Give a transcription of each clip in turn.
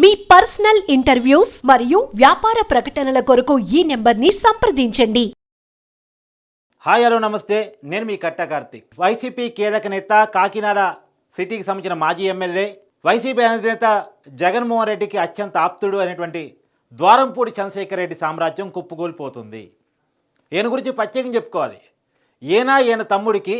మీ personal interviews మరియు వ్యాపార ప్రకటనల కొరకు ఈ నెంబర్ని సంప్రదించండి. హాయ్ హలో నమస్తే. నేను మీ కట్ట కార్తిక్. వైసీపీ కీలక నేత కాకినాడ సిటీకి సంబంధించిన మాజీ ఎమ్మెల్యే వైసీపీ అధినేత జగన్మోహన్ రెడ్డికి అత్యంత ఆప్తుడు అనేటువంటి ద్వారంపూడి చంద్రశేఖర్ రెడ్డి సామ్రాజ్యం కుప్పకూలిపోతుంది. ఈయన గురించి ప్రత్యేకం చెప్పుకోవాలి. ఈయన ఈయన తమ్ముడికి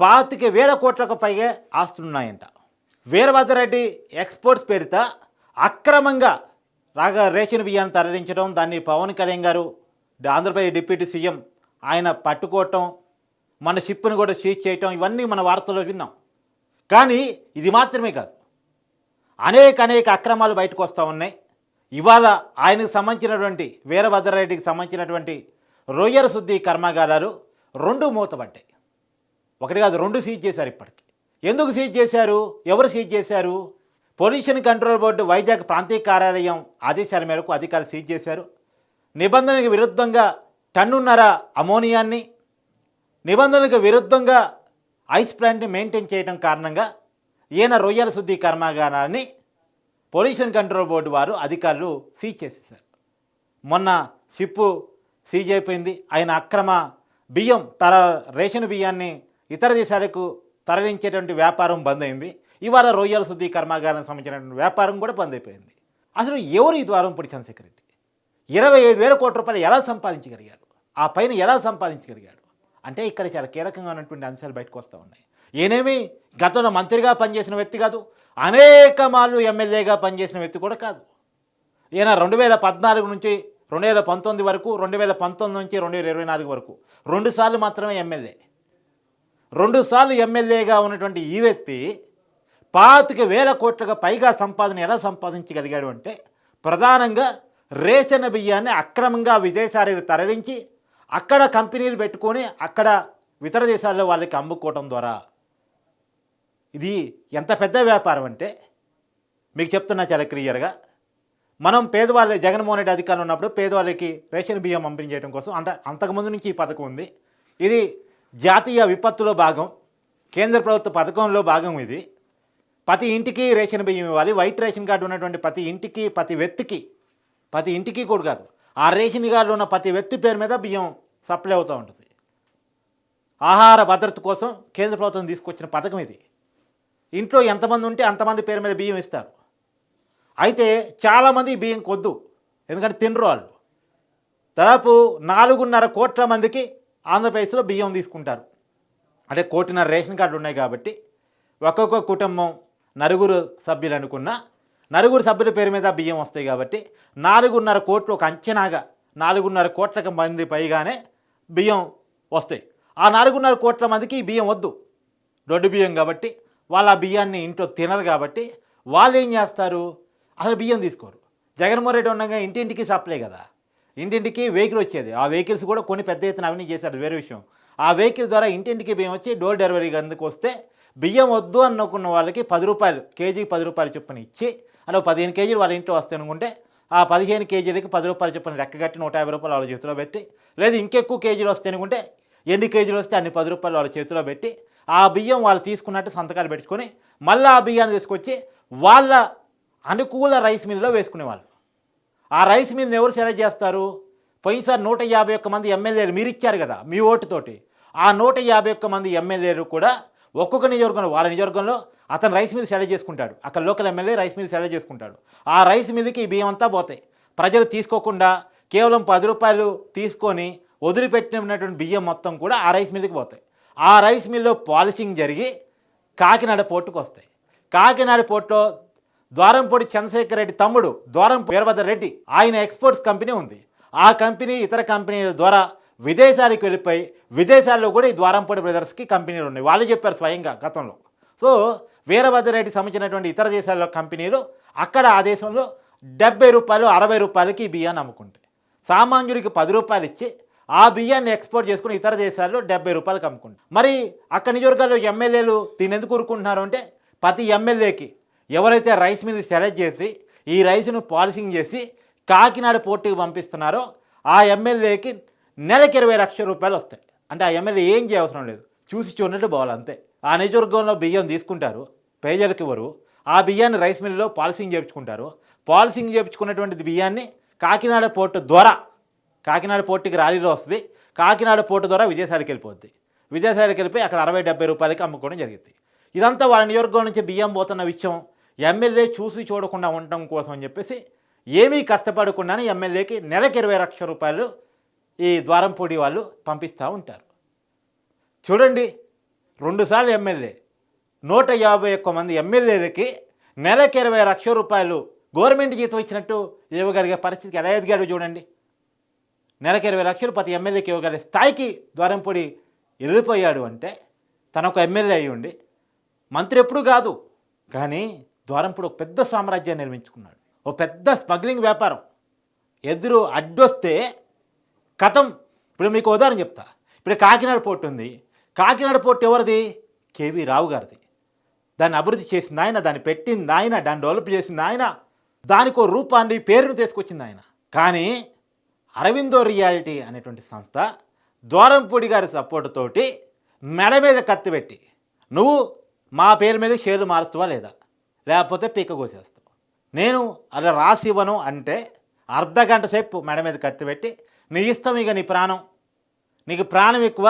పాతిక వేల కోట్లకు పైగా ఆస్తులున్నాయంట. వీరభద్రరెడ్డి ఎక్స్పోర్ట్స్ పేరుతో అక్రమంగా రాగా రేషన్ బియ్యాన్ని తరలించడం దాన్ని పవన్ కళ్యాణ్ గారు ఆంధ్రప్రదేశ్ డిప్యూటీ సీఎం ఆయన పట్టుకోవటం మన షిప్ను కూడా సీజ్ చేయటం ఇవన్నీ మన వార్తల్లో విన్నాం. కానీ ఇది మాత్రమే కాదు. అనేక అనేక అక్రమాలు బయటకు వస్తూ ఉన్నాయి. ఇవాళ ఆయనకు సంబంధించినటువంటి వీరభద్రారెడ్డికి సంబంధించినటువంటి రొయ్యల శుద్ధి కర్మాగారాలు రెండు మూతపడ్డాయి. ఒకటి కాదు రెండు సీజ్ చేశారు ఇప్పటికి. ఎందుకు సీజ్ చేశారు? ఎవరు సీజ్ చేశారు? పొల్యూషన్ కంట్రోల్ బోర్డు వైజాగ్ ప్రాంతీయ కార్యాలయం ఆదేశాల మేరకు అధికారులు సీజ్ చేశారు. నిబంధనలకు విరుద్ధంగా టన్నున్నర అమోనియాన్ని నిబంధనలకు విరుద్ధంగా ఐస్ ప్లాంట్ని మెయింటైన్ చేయడం కారణంగా ఈయన రొయ్యల శుద్ధి కర్మాగారాన్ని పొల్యూషన్ కంట్రోల్ బోర్డు వారు అధికారులు సీజ్ చేసేసారు మొన్న షిప్పు సీజ్ అయిపోయింది. ఆయన అక్రమ బియ్యం తర రేషన్ బియ్యాన్ని ఇతర దేశాలకు తరలించేటువంటి వ్యాపారం బంద్ అయింది. ఇవాళ రొయ్యల శుద్ధి కర్మాగారానికి సంబంధించిన వ్యాపారం కూడా బంద్ అయిపోయింది అసలు ఎవరు ఈ ద్వారం పొడి చంద్రశేఖర్ రెడ్డి? ఇరవై ఐదు వేల కోట్ల రూపాయలు ఎలా సంపాదించగలిగాడు? ఆ పైన ఎలా సంపాదించగలిగాడు? అంటే ఇక్కడ చాలా కీలకంగా ఉన్నటువంటి అంశాలు బయటకు వస్తూ ఉన్నాయి. ఏనేమి? గతంలో మంత్రిగా పనిచేసిన వ్యక్తి కాదు అనేక మార్లు ఎమ్మెల్యేగా పనిచేసిన వ్యక్తి కూడా కాదు. ఈయన రెండు వేల పద్నాలుగు నుంచి రెండు వేల పంతొమ్మిది వరకు రెండు వేల పంతొమ్మిది నుంచి రెండు వేల ఇరవై నాలుగు వరకు రెండు సార్లు మాత్రమే ఎమ్మెల్యే. రెండు సార్లు ఎమ్మెల్యేగా ఉన్నటువంటి ఈ వ్యక్తి పాతిక వేల కోట్లకు పైగా సంపాదన ఎలా సంపాదించగలిగాడు అంటే ప్రధానంగా రేషన్ బియ్యాన్ని అక్రమంగా విదేశాలకు తరలించి అక్కడ కంపెనీలు పెట్టుకొని అక్కడ ఇతర దేశాల్లో వాళ్ళకి అమ్ముకోవటం ద్వారా. ఇది ఎంత పెద్ద వ్యాపారం అంటే మీకు చెప్తున్నా చాలా క్లియర్గా. మనం పేదవాళ్ళ జగన్మోహన్ రెడ్డి అధికారులు ఉన్నప్పుడు పేదవాళ్ళకి రేషన్ బియ్యం పంపించేయడం కోసం అంత అంతకుముందు నుంచి ఈ పథకం ఉంది. ఇది జాతీయ విపత్తులో భాగం కేంద్ర ప్రభుత్వ పథకంలో భాగం ఇది. ప్రతి ఇంటికి రేషన్ బియ్యం ఇవ్వాలి. వైట్ రేషన్ కార్డు ఉన్నటువంటి ప్రతి ఇంటికి ప్రతి వ్యక్తికి ప్రతి ఇంటికి కూడా కాదు. ఆ రేషన్ కార్డు ఉన్న ప్రతి వ్యక్తి పేరు మీద బియ్యం సప్లై అవుతూ ఉంటుంది. ఆహార భద్రత కోసం కేంద్ర ప్రభుత్వం తీసుకొచ్చిన పథకం ఇది. ఇంట్లో ఎంతమంది ఉంటే అంతమంది పేరు మీద బియ్యం ఇస్తారు. అయితే చాలామంది బియ్యం కొద్దు. ఎందుకంటే తినరు వాళ్ళు. దాదాపు నాలుగున్నర కోట్ల మందికి ఆంధ్రప్రదేశ్లో బియ్యం తీసుకుంటారు. అంటే కోటిన్నర రేషన్ కార్డు ఉన్నాయి కాబట్టి ఒక్కొక్క కుటుంబం నలుగురు సభ్యులు అనుకున్న నలుగురు సభ్యుల పేరు మీద బియ్యం వస్తాయి కాబట్టి నాలుగున్నర కోట్లు ఒక అంచనాగా నాలుగున్నర కోట్ల మంది పైగానే బియ్యం వస్తాయి. ఆ నాలుగున్నర కోట్ల మందికి ఈ బియ్యం వద్దు. దొడ్డు బియ్యం కాబట్టి వాళ్ళు ఆ బియ్యాన్ని ఇంట్లో తినరు కాబట్టి వాళ్ళు ఏం చేస్తారు? అసలు బియ్యం తీసుకోరు. జగన్మోహన్ రెడ్డి ఉండగా ఇంటింటికి సప్లై కదా. ఇంటింటికి వెహికల్ వచ్చేది. ఆ వెహికల్స్ కూడా కొన్ని పెద్ద ఎత్తున అవినీ చేశారు. వేరే విషయం. ఆ వెహికల్ ద్వారా ఇంటింటికి బియ్యం వచ్చి డోర్ డెలివరీ అందుకు వస్తే బియ్యం వద్దు అనుకున్న వాళ్ళకి పది రూపాయలు కేజీకి పది రూపాయలు చొప్పున ఇచ్చి అలా పదిహేను కేజీలు వాళ్ళ ఇంట్లో వస్తాయి అనుకుంటే ఆ పదిహేను కేజీలకి పది రూపాయలు చొప్పున లెక్క కట్టి నూట యాభై రూపాయలు వాళ్ళ చేతిలో పెట్టి లేదు ఇంకెక్కువ కేజీలు వస్తాయి అనుకుంటే ఎన్ని కేజీలు వస్తే అన్ని పది రూపాయలు వాళ్ళ చేతిలో పెట్టి ఆ బియ్యం వాళ్ళు తీసుకున్నట్టు సంతకాలు పెట్టుకొని మళ్ళీ ఆ బియ్యాన్ని తీసుకొచ్చి వాళ్ళ అనుకూల రైస్ మిల్లులో వేసుకునేవాళ్ళు. ఆ రైస్ మిల్ని ఎవరు సెలెక్ట్ చేస్తారు? పోయినసారి నూట యాభై ఒక్క మంది ఎమ్మెల్యేలు మీరు ఇచ్చారు కదా మీ ఓటుతోటి. ఆ నూట యాభై ఒక్క మంది ఎమ్మెల్యేలు కూడా ఒక్కొక్క నియోజకవర్గంలో వాళ్ళ నియోజకవర్గంలో అతను రైస్ మిల్ సెలెక్ట్ చేసుకుంటాడు. అక్కడ local MLA rice mill select చేసుకుంటాడు. ఆ రైస్ మిల్కి ఈ బియ్యం అంతా పోతాయి. ప్రజలు తీసుకోకుండా కేవలం పది రూపాయలు తీసుకొని వదిలిపెట్టినటువంటి బియ్యం మొత్తం కూడా ఆ రైస్ మిల్కి పోతాయి. ఆ రైస్ మిల్లో పాలిషింగ్ జరిగి కాకినాడ పోర్టుకు వస్తాయి. కాకినాడ పోర్టులో ద్వారంపూడి చంద్రశేఖర్ రెడ్డి తమ్ముడు ద్వారం వీరభద్ర రెడ్డి ఆయన ఎక్స్పోర్ట్స్ కంపెనీ ఉంది. ఆ కంపెనీ ఇతర కంపెనీల ద్వారా విదేశాలకు వెళ్ళిపోయి విదేశాల్లో కూడా ఈ ద్వారంపూడి బ్రదర్స్కి కంపెనీలు ఉన్నాయి. వాళ్ళు చెప్పారు స్వయంగా గతంలో. సో వీరభద్ర రెడ్డి సంబంధించినటువంటి ఇతర దేశాల్లో కంపెనీలు అక్కడ ఆ దేశంలో డెబ్బై రూపాయలు అరవై రూపాయలకి ఈ బియ్యాన్ని అమ్ముకుంటాయి సామాన్యుడికి పది రూపాయలు ఇచ్చి ఆ బియ్యాన్ని ఎక్స్పోర్ట్ చేసుకుని ఇతర దేశాల్లో డెబ్బై రూపాయలకు అమ్ముకుంటారు మరి అక్కడ నియోజకవర్గాల్లో ఎమ్మెల్యేలు దీన్ని ఎందుకు ఊరుకుంటున్నారు అంటే ప్రతి ఎమ్మెల్యేకి ఎవరైతే రైస్ మీద సెలెక్ట్ చేసి ఈ రైస్ను పాలిసింగ్ చేసి కాకినాడ పోర్టుకి పంపిస్తున్నారో ఆ ఎమ్మెల్యేకి నెలకి ఇరవై లక్షల రూపాయలు వస్తాయి. అంటే ఆ ఎమ్మెల్యే ఏం చేయవసరం లేదు. చూసి చూడనట్టు పోవాలి అంతే. ఆ నియోజకవర్గంలో బియ్యం తీసుకుంటారు పేజలకు ఇవ్వరు. ఆ బియ్యాన్ని రైస్ మిల్లులో పాలసింగ్ చేయించుకుంటారు. పాలసింగ్ చేయించుకున్నటువంటి బియ్యాన్ని కాకినాడ పోర్టు ద్వారా కాకినాడ పోర్టుకి ర్యాలీలో వస్తుంది. కాకినాడ పోర్టు ద్వారా విదేశాలకు వెళ్ళిపోద్ది. విదేశాలకు వెళ్ళిపోయి అక్కడ అరవై డెబ్బై రూపాయలకి అమ్ముకోవడం జరిగింది. ఇదంతా వాళ్ళ నియోజకవర్గం నుంచి బియ్యం పోతున్న విషయం. ఎమ్మెల్యే చూసి చూడకుండా ఉండటం కోసం అని చెప్పేసి ఏమీ కష్టపడకుండానే ఎమ్మెల్యేకి నెలకు ఇరవై లక్షల రూపాయలు ఈ ద్వారంపూడి వాళ్ళు పంపిస్తూ ఉంటారు. చూడండి రెండుసార్లు ఎమ్మెల్యే. నూట యాభై ఒక్క మంది ఎమ్మెల్యేలకి నెలకి ఇరవై లక్షల రూపాయలు గవర్నమెంట్ జీతం ఇచ్చినట్టు ఇవ్వగలిగే పరిస్థితికి ఎలా ఎదిగాడు చూడండి. నెలకి ఇరవై లక్షలు ప్రతి ఎమ్మెల్యేకి ఇవ్వగలిగే స్థాయికి ద్వారంపూడి వెళ్ళిపోయాడు అంటే తన ఒక ఎమ్మెల్యే అయి ఉండి మంత్రి ఎప్పుడు కాదు కానీ ద్వారంపూడి ఒక పెద్ద సామ్రాజ్యాన్ని నిర్మించుకున్నాడు. ఒక పెద్ద స్మగ్లింగ్ వ్యాపారం. ఎదురు అడ్డొస్తే కథం. ఇప్పుడు మీకు ఉదాహరణ చెప్తా. ఇప్పుడు కాకినాడ పోర్టు ఉంది. కాకినాడ పోర్టు ఎవరిది? కేవీ రావు గారిది. దాన్ని అభివృద్ధి చేసింది ఆయన దాన్ని పెట్టింది ఆయన దాన్ని డెవలప్ చేసింది ఆయన. దానికి రూపాన్ని పేరును తీసుకొచ్చింది ఆయన. కానీ అరవిందో రియాలిటీ అనేటువంటి సంస్థ ద్వారంపూడి గారి సపోర్ట్ తోటి మెడ మీద కత్తి పెట్టి నువ్వు మా పేరు మీద షేర్లు మారుస్తావా లేదా? లేకపోతే పీక కోసేస్తావు? నేను అలా రాసి ఇవ్వను అంటే అర్ధ గంట సేపు మెడ మీద కత్తి పెట్టి నీ ఇష్టం ఇక నీ ప్రాణం నీకు ప్రాణం ఎక్కువ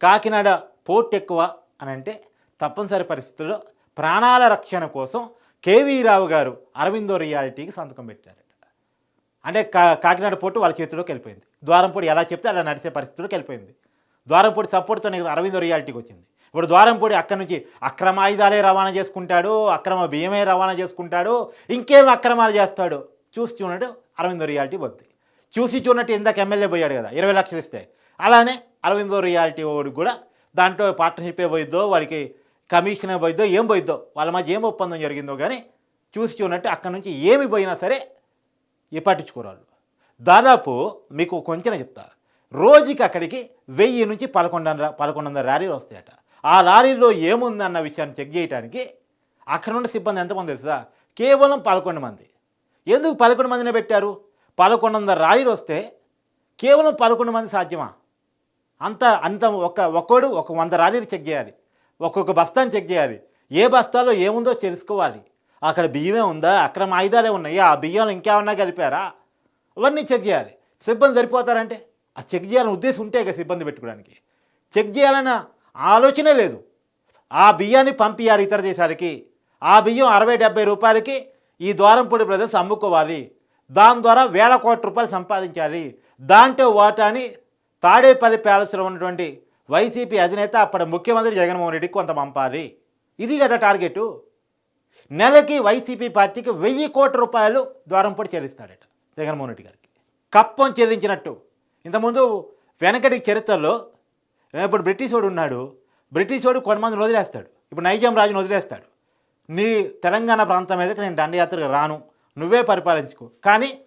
కాకినాడ పోర్ట్ ఎక్కువ అని అంటే తప్పనిసరి పరిస్థితుల్లో ప్రాణాల రక్షణ కోసం కేవీ రావు గారు అరవిందో రియాలిటీకి సంతకం పెట్టారట. అంటే కా కాకినాడ పోర్టు వాళ్ళ చేతిలోకి వెళ్ళిపోయింది. ద్వారంపూడి ఎలా చెప్తే అలా నడిచే పరిస్థితుల్లోకి వెళ్ళిపోయింది. ద్వారంపూడి సపోర్ట్తో నీకు అరవిందో రియాలిటీకి వచ్చింది. ఇప్పుడు ద్వారంపూడి అక్కడి నుంచి అక్రమ ఆయుధాలే రవాణా చేసుకుంటాడు అక్రమ బియ్యమే రవాణా చేసుకుంటాడు ఇంకేం అక్రమాలు చేస్తాడు? చూసి చూడట్టు అరవిందో రియాలిటీ పోద్ది. చూసి చూడటం ఇందాక ఎమ్మెల్యే పోయాడు కదా ఇరవై లక్షలు ఇస్తే. అలానే అరవిందో రియాలిటీ వాడికి కూడా దాంట్లో పార్ట్నర్షిప్ పోయిద్దో వాడికి కమిషన్ పోయిద్దో ఏం పోయిద్దో వాళ్ళ మధ్య ఏం ఒప్పందం జరిగిందో కానీ చూసి చూడటం అక్కడి నుంచి ఏమి పోయినా సరే ఏ దాదాపు మీకు కొంచెం చెప్తా. రోజుకి అక్కడికి వెయ్యి నుంచి పదకొండు పదకొండు వందల ర్యాలీలు వస్తాయట. ఆ లారీలో ఏముందన్న విషయాన్ని చెక్ చేయడానికి అక్కడ నుండి సిబ్బంది ఎంతమంది తెలుసా? కేవలం పదకొండు మంది. ఎందుకు పదకొండు మందినే పెట్టారు? పదకొండు వందల రాయిలు వస్తే కేవలం పదకొండు మంది సాధ్యమా? అంత అంత ఒక ఒక్కోడు ఒక వంద లారీలు చెక్ చేయాలి. ఒక్కొక్క బస్తాను చెక్ చేయాలి. ఏ బస్తాలో ఏముందో తెలుసుకోవాలి. అక్కడ బియ్యమే ఉందా? అక్రమ ఆయుధాలే ఉన్నాయి? ఆ బియ్యంలో ఇంకేమన్నా కలిపారా? అవన్నీ చెక్ చేయాలి. సిబ్బంది సరిపోతారంటే? ఆ చెక్ చేయాలని ఉద్దేశం ఉంటే ఇక సిబ్బంది పెట్టుకోవడానికి. చెక్ చేయాలన్న ఆలోచనే లేదు. ఆ బియ్యాన్ని పంపించాలి ఇతర దేశాలకి. ఆ బియ్యం అరవై డెబ్బై రూపాయలకి ఈ ద్వారంపూడి బ్రదర్స్ అమ్ముకోవాలి. దాని ద్వారా వేల కోట్ల రూపాయలు సంపాదించాలి. దాంట్లో వాటాని తాడేపల్లి ప్యాలెస్లో ఉన్నటువంటి వైసీపీ అధినేత అప్పటి ముఖ్యమంత్రి జగన్మోహన్ రెడ్డికి కొంత పంపాలి. ఇది కదా టార్గెటు. నెలకి వైసీపీ పార్టీకి వెయ్యి కోట్ల రూపాయలు ద్వారంపూడి చెల్లిస్తాడట జగన్మోహన్ రెడ్డి గారికి. కప్పం చెల్లించినట్టు. ఇంతకుముందు వెనకటి చరిత్రలో ఇప్పుడు బ్రిటిష్ వాడు ఉన్నాడు. బ్రిటిష్ వాడు కొంతమందిని వదిలేస్తాడు. ఇప్పుడు నైజాం రాజుని వదిలేస్తాడు. నీ తెలంగాణ ప్రాంతం మీదకి నేను దండయాత్రకు రాను. నువ్వే పరిపాలించుకో. కానీ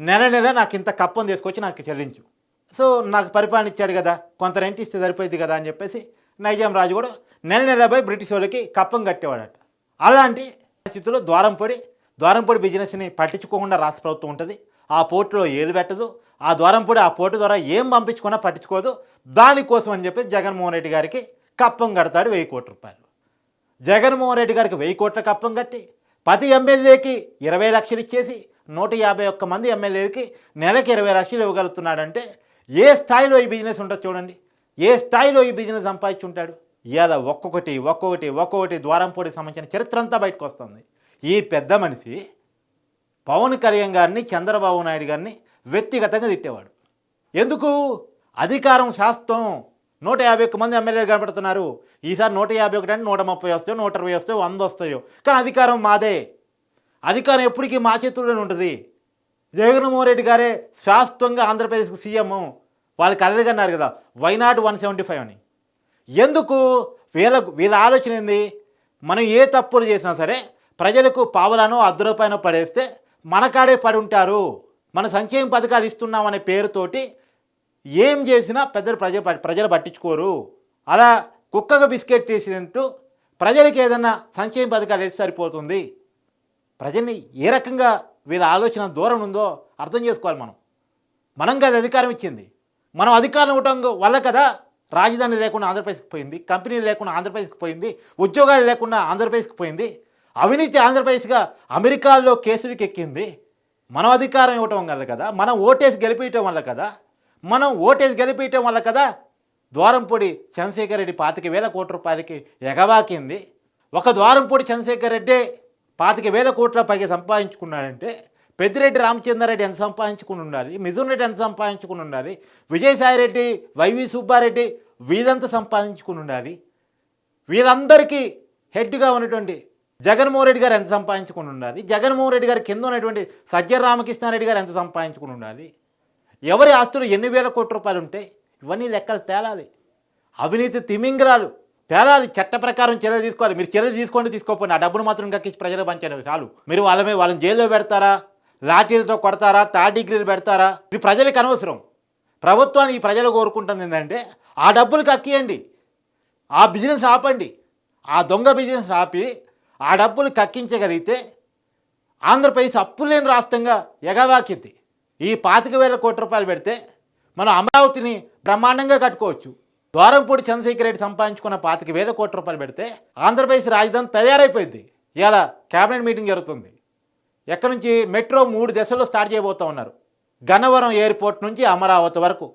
నెల నెల నాకు ఇంత కప్పం తీసుకొచ్చి నాకు చెల్లించు. సో నాకు పరిపాలన ఇచ్చాడు కదా. కొంత రెంట్ ఇస్తే సరిపోయింది కదా అని చెప్పేసి నైజాం రాజు కూడా నెల నెలపై బ్రిటిష్ వాళ్ళకి కప్పం కట్టేవాడట. అలాంటి పరిస్థితుల్లో ద్వారంపొడి ద్వారంపొడి బిజినెస్ని పట్టించుకోకుండా రాష్ట్ర ప్రభుత్వం ఉంటుంది. ఆ పోర్టులో ఏది పెట్టదు? ఆ ద్వారంపూడి ఆ పోటు ద్వారా ఏం పంపించుకున్నా పట్టించుకోదు. దానికోసం అని చెప్పి జగన్మోహన్ రెడ్డి గారికి కప్పం కడతాడు వెయ్యి కోట్ల రూపాయలు. జగన్మోహన్ రెడ్డి గారికి వెయ్యి కోట్ల కప్పం కట్టి ప్రతి ఎమ్మెల్యేకి ఇరవై లక్షలు ఇచ్చేసి నూట యాభై ఒక్క మంది ఎమ్మెల్యేలకి నెలకి ఇరవై లక్షలు ఇవ్వగలుగుతున్నాడంటే ఏ స్థాయిలో ఈ బిజినెస్ ఉంటుంది చూడండి. ఏ స్థాయిలో ఈ బిజినెస్ సంపాదించుంటాడు? ఇలా ఒక్కొక్కటి ఒక్కొక్కటి ఒక్కొక్కటి ద్వారంపూడికి సంబంధించిన చరిత్ర అంతా బయటకు వస్తుంది. ఈ పెద్ద మనిషి పవన్ కళ్యాణ్ గారిని చంద్రబాబు నాయుడు గారిని వ్యక్తిగతంగా తిట్టేవాడు. ఎందుకు? అధికారం శాస్త్రం నూట యాభై ఒక్క మంది ఎమ్మెల్యేలు కనబడుతున్నారు ఈసారి నూట యాభై ఒకటి అంటే నూట ముప్పై వస్తాయో నూట ఇరవై వస్తాయో వంద వస్తాయో. కానీ అధికారం మాదే. అధికారం ఎప్పటికీ మా చేతుల్లోనే ఉంటుంది. జగన్మోహన్ రెడ్డి గారే శాశ్వతంగా ఆంధ్రప్రదేశ్కి సీఎం. వాళ్ళు కలలుగన్నారు కదా వైనాట్ వన్ సెవెంటీ ఫైవ్ అని. ఎందుకు? వీళ్ళ వీళ్ళ ఆలోచన ఏంది? మనం ఏ తప్పులు చేసినా సరే ప్రజలకు పావులను అర్ధ రూపాయనో పడేస్తే మనకాడే పడి ఉంటారు. మన సంక్షేమ పథకాలు ఇస్తున్నామనే పేరుతోటి ఏం చేసినా పెద్దలు ప్రజలు ప్రజలు పట్టించుకోరు. అలా కుక్కగా బిస్కెట్ చేసినట్టు ప్రజలకి ఏదన్నా సంక్షేమ పథకాలు వేసి సరిపోతుంది. ప్రజల్ని ఏ రకంగా వీళ్ళ ఆలోచన దూరం ఉందో అర్థం చేసుకోవాలి మనం. మనం కదా అధికారం ఇచ్చింది. మనం అధికారం ఇవ్వటం వల్ల కదా రాజధాని లేకుండా ఆంధ్రప్రదేశ్కి పోయింది కంపెనీలు లేకుండా ఆంధ్రప్రదేశ్కి పోయింది ఉద్యోగాలు లేకుండా ఆంధ్రప్రదేశ్కి పోయింది. అవినీతి ఆంధ్రప్రదేశ్గా అమెరికాలో కేసులకు ఎక్కింది మనం అధికారం ఇవ్వటం వల్ల కదా మనం ఓటేసి గెలిపించటం వల్ల కదా మనం ఓటేసి గెలిపించటం వల్ల కదా ద్వారంపూడి చంద్రశేఖర్ రెడ్డి పాతిక వేల కోట్ల రూపాయలకి ఎగవాకింది. ఒక ద్వారంపూడి చంద్రశేఖర్ రెడ్డి పాతిక వేల కోట్ల పైగా సంపాదించుకున్నాడంటే పెద్దిరెడ్డి రామచంద్రారెడ్డి ఎంత సంపాదించుకుని ఉండాలి మిథున్ రెడ్డి ఎంత సంపాదించుకుని ఉండాలి విజయసాయి రెడ్డి వైవి సుబ్బారెడ్డి వీళ్ళంతా సంపాదించుకుని ఉండాలి. వీళ్ళందరికీ హెడ్గా ఉన్నటువంటి జగన్మోహన్ రెడ్డి గారు ఎంత సంపాదించుకుని ఉండాలి? జగన్మోహన్ రెడ్డి గారి కింద ఉన్నటువంటి సజ్జల రామకృష్ణారెడ్డి గారు ఎంత సంపాదించుకుని ఉండాలి? ఎవరి ఆస్తులు ఎన్ని వేల కోట్ల రూపాయలు ఉంటాయి ఇవన్నీ లెక్కలు తేలాలి. అవినీతి తిమింగరాలు తేలాలి. చట్ట ప్రకారం చర్యలు తీసుకోవాలి. మీరు చర్యలు తీసుకోండి తీసుకోకపోయినా ఆ డబ్బును మాత్రం కక్కించి ప్రజలు పంచారు చాలు. మీరు వాళ్ళ మీద వాళ్ళని జైల్లో పెడతారా? లాఠీలతో కొడతారా? థర్డ్ డిగ్రీలు పెడతారా? ఇది ప్రజలకు అనవసరం. ప్రభుత్వానికి ఈ ప్రజలు కోరుకుంటుంది ఏంటంటే ఆ డబ్బులు కక్కియండి. ఆ బిజినెస్ ఆపండి. ఆ దొంగ బిజినెస్ ఆపి ఆ డబ్బులు కక్కించగలిగితే ఆంధ్రప్రదేశ్ అప్పులేని రాష్ట్రంగా ఎగవాకింది ఈ పాతిక వేల కోటి రూపాయలు పెడితే మనం అమరావతిని బ్రహ్మాండంగా కట్టుకోవచ్చు. ద్వారంపూడి చంద్రశేఖర్ రెడ్డి సంపాదించుకున్న పాతిక వేల కోటి రూపాయలు పెడితే ఆంధ్రప్రదేశ్ రాజధాని తయారైపోయింది ఇవాళ కేబినెట్ మీటింగ్ జరుగుతుంది. ఎక్కడి నుంచి? మెట్రో మూడు దశల్లో స్టార్ట్ చేయబోతూ ఉన్నారు. గన్నవరం ఎయిర్పోర్ట్ నుంచి అమరావతి వరకు.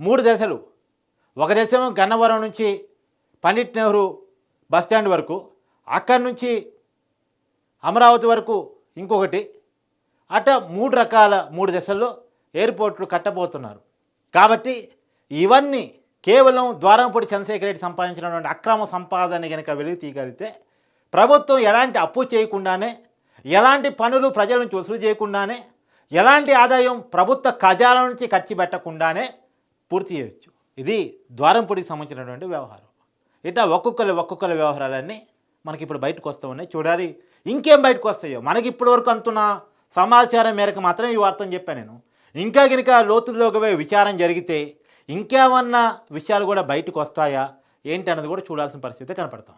మూడు దశలు. ఒక దశ గన్నవరం నుంచి పండిట్ నెహ్రూ బస్ స్టాండ్ వరకు. అక్కడి నుంచి అమరావతి వరకు ఇంకొకటి అట మూడు రకాల మూడు దశల్లో ఎయిర్పోర్ట్లు కట్టబోతున్నారు. కాబట్టి ఇవన్నీ కేవలం ద్వారంపూడి చంద్రశేఖర రెడ్డి సంపాదించినటువంటి అక్రమ సంపాదన కనుక వెలుగు తీయగలిగితే ప్రభుత్వం ఎలాంటి అప్పు చేయకుండానే ఎలాంటి పనులు ప్రజల నుంచి వసూలు చేయకుండానే ఎలాంటి ఆదాయం ప్రభుత్వ ఖజానా నుంచి ఖర్చు పెట్టకుండానే పూర్తి చేయవచ్చు ఇది ద్వారంపూడికి సంబంధించినటువంటి వ్యవహారం. ఇట్లా ఒక్కొక్కరి ఒక్కొక్కరి వ్యవహారాలన్నీ మనకి ఇప్పుడు బయటకు వస్తూ ఉన్నాయి. చూడాలి ఇంకేం బయటకు వస్తాయో మనకి ఇప్పటి వరకు అంతున్న సమాచారం మేరకు మాత్రమే ఈ వార్తను చెప్పాను నేను. ఇంకా కనుక లోతుల్లోకి పోయి విచారం జరిగితే ఇంకేమన్నా విషయాలు కూడా బయటకు వస్తాయా ఏంటి అన్నది కూడా చూడాల్సిన పరిస్థితి కనపడతాం.